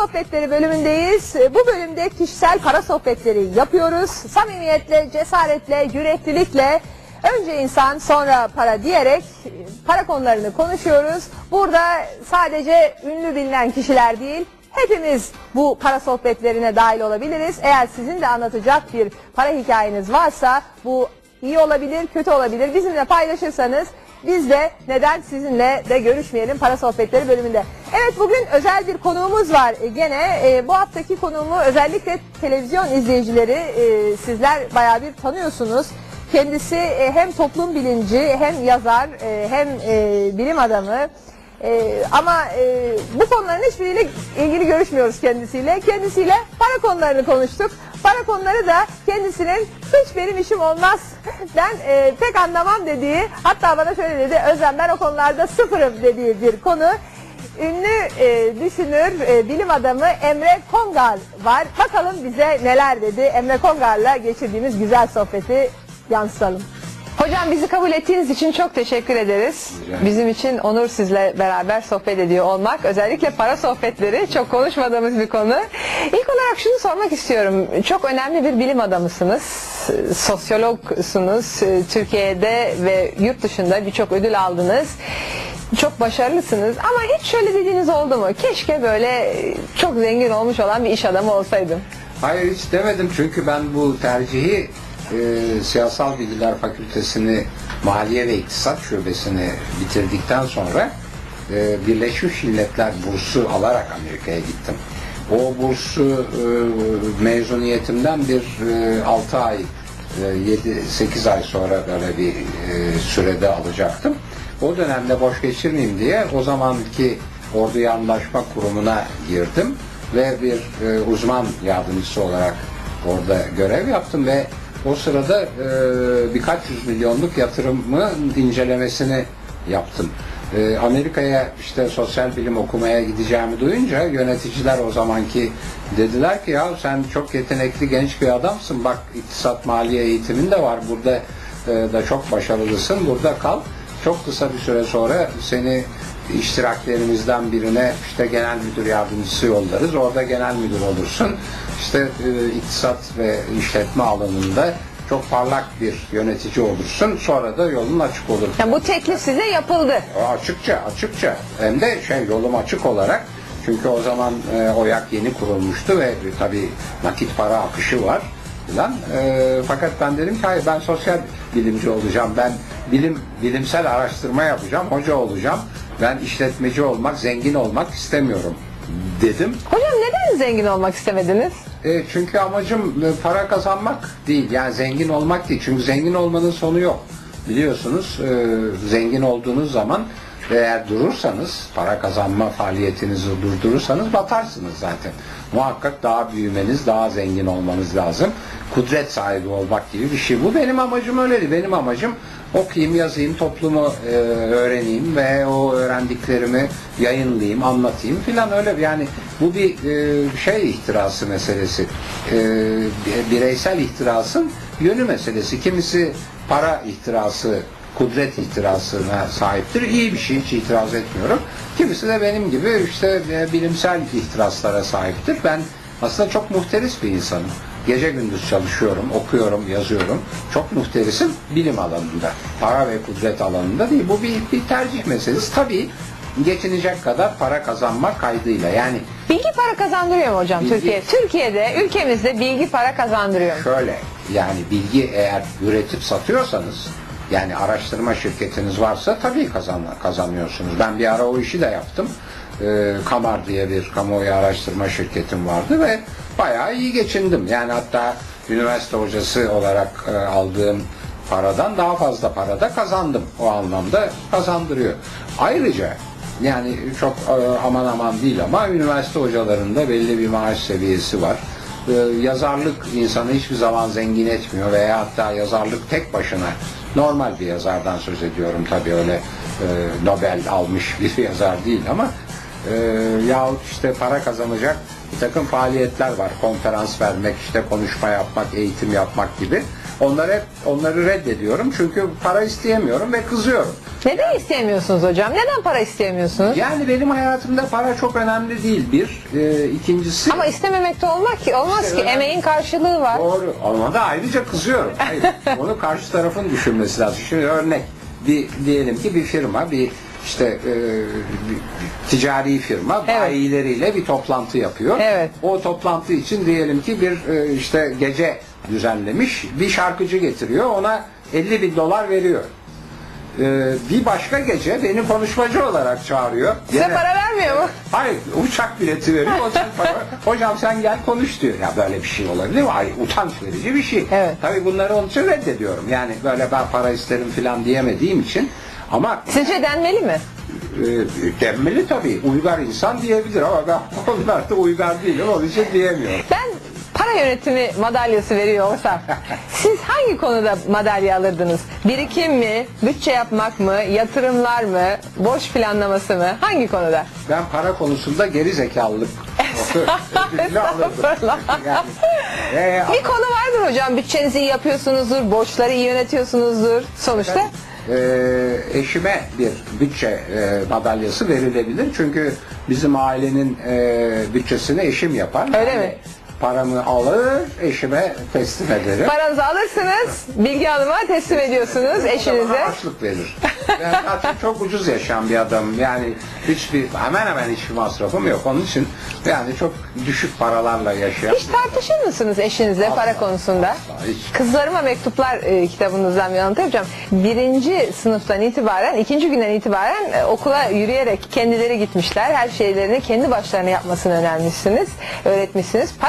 Sohbetleri bölümündeyiz. Bu bölümde kişisel para sohbetleri yapıyoruz. Samimiyetle, cesaretle, yüreklilikle önce insan sonra para diyerek para konularını konuşuyoruz. Burada sadece ünlü bilinen kişiler değil, hepimiz bu para sohbetlerine dahil olabiliriz. Eğer sizin de anlatacak bir para hikayeniz varsa bu iyi olabilir, kötü olabilir. Bizimle paylaşırsanız biz de neden sizinle de görüşmeyelim para sohbetleri bölümünde. Evet bugün özel bir konuğumuz var E, gene. e, bu haftaki konuğumu özellikle televizyon izleyicileri e, sizler bayağı bir tanıyorsunuz. Kendisi e, hem toplum bilinci hem yazar e, hem e, bilim adamı. E, ama e, bu konuların hiçbiriyle ilgili görüşmüyoruz kendisiyle. Kendisiyle para konularını konuştuk. Para konuları da kendisinin hiç benim işim olmaz. Ben e, pek anlamam dediği hatta bana şöyle dedi Özlem ben o konularda sıfırım dediği bir konu. Ünlü e, düşünür, e, bilim adamı Emre Kongar var. Bakalım bize neler dedi. Emre Kongar'la geçirdiğimiz güzel sohbeti yansıtalım. Hocam bizi kabul ettiğiniz için çok teşekkür ederiz. Rica. Bizim için onur sizle beraber sohbet ediyor olmak. Özellikle para sohbetleri çok konuşmadığımız bir konu. İlk olarak şunu sormak istiyorum. Çok önemli bir bilim adamısınız. Sosyologsunuz. Türkiye'de ve yurt dışında birçok ödül aldınız. Çok başarılısınız ama hiç şöyle dediğiniz oldu mu? Keşke böyle çok zengin olmuş olan bir iş adamı olsaydım. Hayır hiç demedim çünkü ben bu tercihi e, Siyasal Bilgiler Fakültesini Maliye ve İktisat Şubesini bitirdikten sonra e, Birleşmiş Milletler bursu alarak Amerika'ya gittim. O bursu e, mezuniyetimden bir e, 6 ay, e, 7-8 ay sonra böyle bir e, sürede alacaktım. O dönemde boş geçirmeyeyim diye o zamanki Ordu Anlaşma Kurumu'na girdim ve bir e, uzman yardımcısı olarak orada görev yaptım ve o sırada e, birkaç yüz milyonluk yatırımı incelemesini yaptım. E, Amerika'ya işte sosyal bilim okumaya gideceğimi duyunca yöneticiler o zamanki dediler ki ya sen çok yetenekli genç bir adamsın bak iktisat maliye eğitimin de var burada e, da çok başarılısın burada kal. Çok kısa bir süre sonra seni iştiraklerimizden birine işte genel müdür yardımcısı yollarız. Orada genel müdür olursun. İşte e, iktisat ve işletme alanında çok parlak bir yönetici olursun. Sonra da yolun açık olur. Yani bu teklif size yapıldı. Açıkça, açıkça. Hem de şey yolum açık olarak. Çünkü o zaman e, OYAK yeni kurulmuştu ve tabii nakit para akışı var filan. E, fakat ben dedim ki hayır ben sosyal bilimci olacağım. Ben bilim bilimsel araştırma yapacağım. Hoca olacağım. Ben işletmeci olmak, zengin olmak istemiyorum dedim. Hocam neden zengin olmak istemediniz? E, çünkü amacım e, para kazanmak değil. Yani zengin olmak değil. Çünkü zengin olmanın sonu yok. Biliyorsunuz e, zengin olduğunuz zaman eğer durursanız, para kazanma faaliyetinizi durdurursanız batarsınız zaten. Muhakkak daha büyümeniz, daha zengin olmanız lazım. Kudret sahibi olmak gibi bir şey. Bu benim amacım öyleydi. Benim amacım okuyayım, yazayım, toplumu e, öğreneyim ve o öğrendiklerimi yayınlayayım, anlatayım filan öyle bir- yani bu bir e, şey ihtirası meselesi. E, bireysel ihtirasın yönü meselesi. Kimisi para ihtirası, kudret ihtirasına sahiptir. İyi bir şey, hiç itiraz etmiyorum. Kimisi de benim gibi işte e, bilimsel ihtiraslara sahiptir. Ben aslında çok muhteris bir insanım. Gece gündüz çalışıyorum, okuyorum, yazıyorum. Çok muhterisim bilim alanında. Para ve kudret alanında değil. Bu bir, bir tercih meselesi. Tabii geçinecek kadar para kazanma kaydıyla. Yani Bilgi para kazandırıyor mu hocam Bilgi- Türkiye? Türkiye'de, ülkemizde bilgi para kazandırıyor mu? şöyle yani bilgi eğer üretip satıyorsanız yani araştırma şirketiniz varsa tabii kazan, kazanıyorsunuz. Ben bir ara o işi de yaptım. Ee, Kamar diye bir kamuoyu araştırma şirketim vardı ve bayağı iyi geçindim. Yani hatta üniversite hocası olarak e, aldığım paradan daha fazla para da kazandım. O anlamda kazandırıyor. Ayrıca yani çok e, aman aman değil ama üniversite hocalarında belli bir maaş seviyesi var. Ee, yazarlık insanı hiçbir zaman zengin etmiyor veya hatta yazarlık tek başına normal bir yazardan söz ediyorum tabii öyle e, Nobel almış bir yazar değil ama e, yahut işte para kazanacak takım faaliyetler var. Konferans vermek, işte konuşma yapmak, eğitim yapmak gibi. Onları hep onları reddediyorum çünkü para isteyemiyorum ve kızıyorum. Neden isteyemiyorsunuz hocam? Neden para isteyemiyorsunuz? Yani benim hayatımda para çok önemli değil bir. E, ikincisi Ama istememek de olmaz ki. Olmaz İşte ki. önemli. Emeğin karşılığı var. Doğru. Ama da ayrıca kızıyorum. Hayır. Onu karşı tarafın düşünmesi lazım. Şimdi örnek bir diyelim ki bir firma bir işte e, ticari firma Evet. bayileriyle bir toplantı yapıyor. Evet. O toplantı için diyelim ki bir e, işte gece düzenlemiş. Bir şarkıcı getiriyor. Ona 50 bin dolar veriyor. E, bir başka gece beni konuşmacı olarak çağırıyor. Size Gene- para vermiyor mu? Hayır uçak bileti veriyor. Para- Hocam sen gel konuş diyor. Ya böyle bir şey olabilir mi? Hayır utanç verici bir şey. Evet. Tabii bunları onun için reddediyorum. Yani böyle ben para isterim falan diyemediğim için. Ama Sizce denmeli mi? e, denmeli tabii. Uygar insan diyebilir ama ben onlar da uygar değilim. Onun için diyemiyorum. Ben para yönetimi madalyası veriyor olsam siz hangi konuda madalya alırdınız? Birikim mi, bütçe yapmak mı, yatırımlar mı, borç planlaması mı? Hangi konuda? Ben para konusunda geri zekalılık ödülünü alırdım. Estağfurullah. Yani, e, Bir konu vardır hocam. Bütçenizi iyi yapıyorsunuzdur, borçları iyi yönetiyorsunuzdur. Sonuçta e, eşime bir bütçe e, madalyası verilebilir. Çünkü bizim ailenin e, bütçesini eşim yapar. Öyle mi? Paramı alır, eşime teslim ederim. paranızı alırsınız, Bilgi Hanım'a teslim ediyorsunuz eşinize. Harçlık verir. Ben zaten çok ucuz yaşayan bir adamım. Yani hiçbir, hemen hemen hiçbir masrafım yok. Onun için yani çok düşük paralarla yaşayan Hiç tartışır mısınız eşinizle para konusunda? Asla, hiç. Kızlarıma Mektuplar e, kitabınızdan bir yapacağım. Birinci sınıftan itibaren, ikinci günden itibaren e, okula yürüyerek kendileri gitmişler. Her şeylerini kendi başlarına yapmasını önermişsiniz, öğretmişsiniz. Para